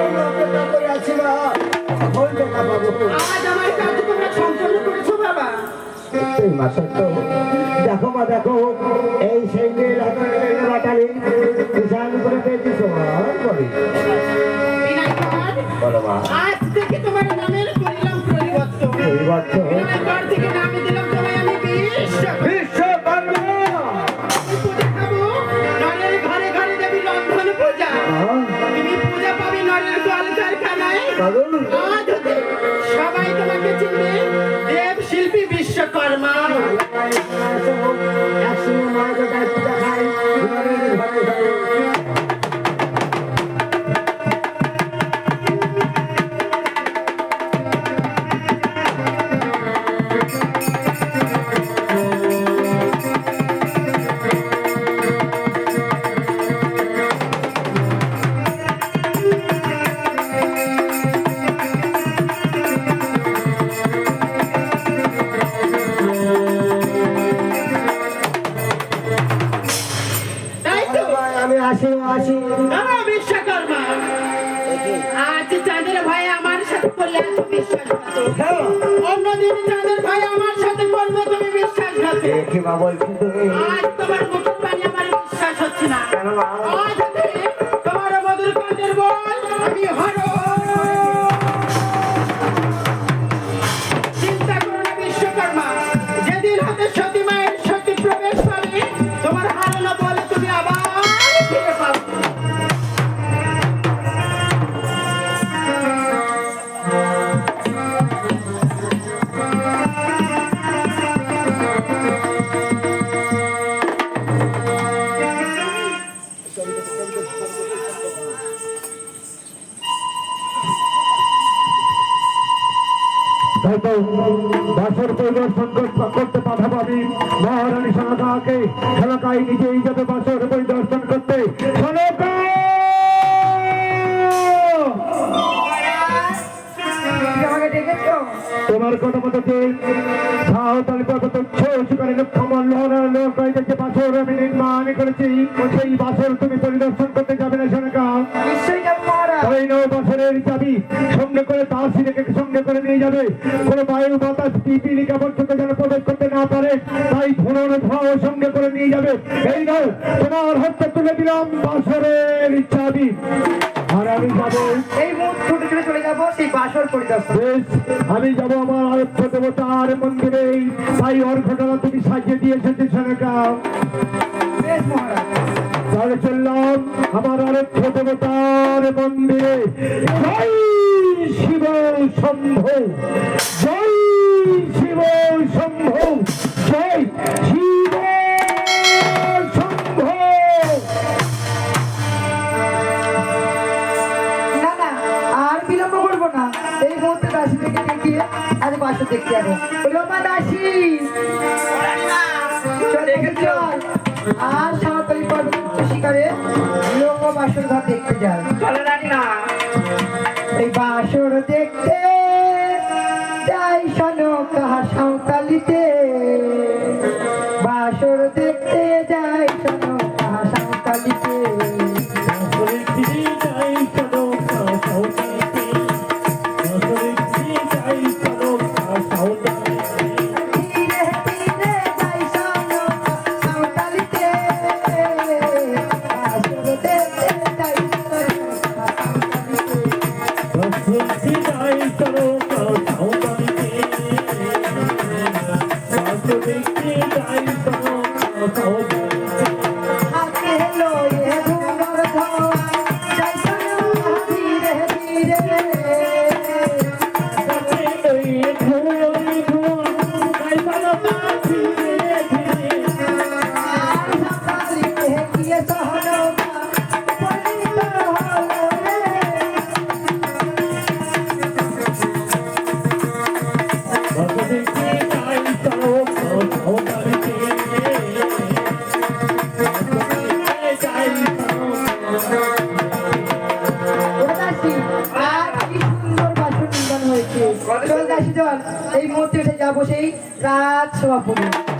অপেক্ষা করে আছি কখন দেখা পাবো আজ আমার কাজ তোমরা সম্পন্ন করেছ বাবা। এই মাসে তো দেখো মা দেখো এই সেই বাটালি কিষান করে আজ থেকে তোমার নামের পরিবর্তন। পরিবর্তন? পাগল? সবাই তোমাকে চিনবে দেব শিল্পী বিশ্বকর্মা। বিশ্বকর্মা আজ চাঁদের ভাই আমার সাথে করলে এত বিশ্বাসঘাত হ্যাঁ। অন্যদিন চাঁদের ভাই আমার সাথে করবে তুমি বিশ্বাসঘাত কি মা আজ তোমার মুখের পানি আমার বিশ্বাস হচ্ছে না? আজ তোমার মধুর বল আমি হর হয়তো বাসর পরিদর্শন কর- করতে পাঠাবো আমি মহারানী সনকাকে সনকাই নিজেই যাবে বাসর পরিদর্শন করতে। তোমার কথা মতো যে সাহতাল পর্বত সেখানে লক্ষ্যমল নৌকায় যে বাসর আমি নির্মাণ করেছি। সেই বাসর তুমি পরিদর্শন করতে যাবে না, সনকা নিশ্চয়ই যাব মহারাজ ওই নৌ বছরের চাবি সঙ্গে করে দাসী রেখে সঙ্গে করে নিয়ে যাবে। কোনো বায়ু বাতাস টিপি পিপিলিকা পর্যন্ত যেন প্রবেশ করতে না পারে তাই ধনুর ধোঁয়াও সঙ্গে করে নিয়ে যাবে। এই নৌ তোমার হাতে তুলে দিলাম বছরের চাবি। আর আমি যাব এই মুহূর্তে ছুটে ছুটে চলে যাব সেই বাসর পরিদর্শন। বেশ আমি যাব আমার আরক্ষ দেবতার মন্দিরে তাই ওর ঘটনা তুমি সাজিয়ে দিয়ে এসেছি সেনাকা। বেশ মহারাজ। আমার আরক্ষ দেবতার মন্দিরে। জয় শিব শম্ভ। জয় শিব শম্ভ। জয় শিব শম্ভ। না না, আর বিলম্ব করব না। এই মুহূর্তে দাসী থেকে দেখিয়ে আজ বাসা দেখতে যাব। বলো মা দাসী দেখতে এই মুহূর্তে যাব সেই রাজ সভাপতি